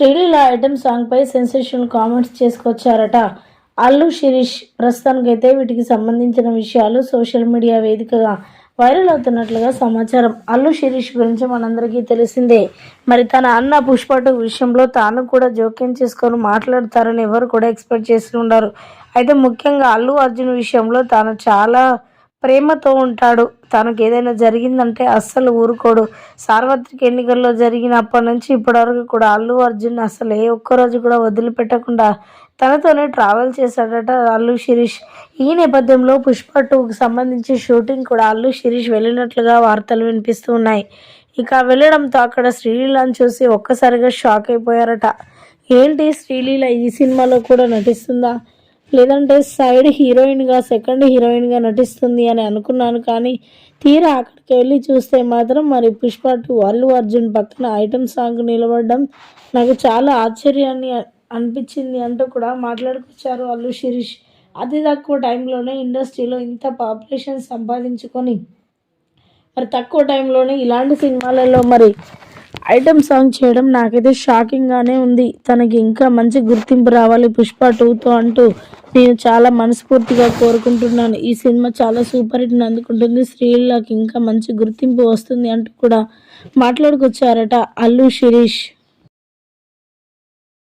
Sreeleela item సాంగ్పై sensational comments చేసుకొచ్చారట. అల్లు శిరీష్ ప్రస్తుతానికైతే వీటికి సంబంధించిన విషయాలు సోషల్ మీడియా వేదికగా వైరల్ అవుతున్నట్లుగా సమాచారం. అల్లు శిరీష్ గురించి మనందరికీ తెలిసిందే. మరి తన అన్న పుష్పటు విషయంలో తాను కూడా జోక్యం చేసుకొని మాట్లాడతారని ఎవరు కూడా ఎక్స్పెక్ట్ చేసి ఉండరు అయితే ముఖ్యంగా అల్లు అర్జున్ విషయంలో తాను చాలా ప్రేమతో ఉంటాడు. తనకు ఏదైనా జరిగిందంటే అస్సలు ఊరుకోడు. సార్వత్రిక ఎన్నికల్లో జరిగినప్పటి నుంచి ఇప్పటివరకు కూడా అల్లు అర్జున్ అసలు ఏ ఒక్కరోజు కూడా వదిలిపెట్టకుండా తనతోనే ట్రావెల్ చేశాడట అల్లు శిరీష్. ఈ నేపథ్యంలో పుష్ప టూకి సంబంధించి షూటింగ్ కూడా అల్లు శిరీష్ వెళ్ళినట్లుగా వార్తలు వినిపిస్తూ ఉన్నాయి. ఇక వెళ్ళడంతో అక్కడ శ్రీలీలను చూసి ఒక్కసారిగా షాక్ అయిపోయారట. ఏంటి శ్రీలీల ఈ సినిమాలో కూడా నటిస్తుందా? లేదంటే సైడ్ హీరోయిన్గా సెకండ్ హీరోయిన్గా నటిస్తుంది అని అనుకున్నాను కానీ తీరా అక్కడికి వెళ్ళి చూస్తే మాత్రం మరి పుష్ప టూ అల్లు అర్జున్ పక్కన ఐటమ్ సాంగ్ నిలబడడం నాకు చాలా ఆశ్చర్యాన్ని అనిపించింది అంటూ కూడా మాట్లాడుకొచ్చారు అల్లు శిరీష్. అతి తక్కువ టైంలోనే ఇండస్ట్రీలో ఇంత పాపులేషన్ సంపాదించుకొని మరి తక్కువ టైంలోనే ఇలాంటి సినిమాలలో మరి ఐటమ్ సాంగ్ చేయడం నాకైతే షాకింగ్గానే ఉంది. తనకి ఇంకా మంచి గుర్తింపు రావాలి పుష్ప టూతో అంటూ. నేను చాలా మనస్ఫూర్తిగా కోరుకుంటున్నాను. ఈ సినిమా చాలా సూపర్ హిట్ని అందుకుంటుంది. స్త్రీలకు ఇంకా మంచి గుర్తింపు వస్తుంది అంటూ కూడా మాట్లాడుకొచ్చారట అల్లు శిరీష్.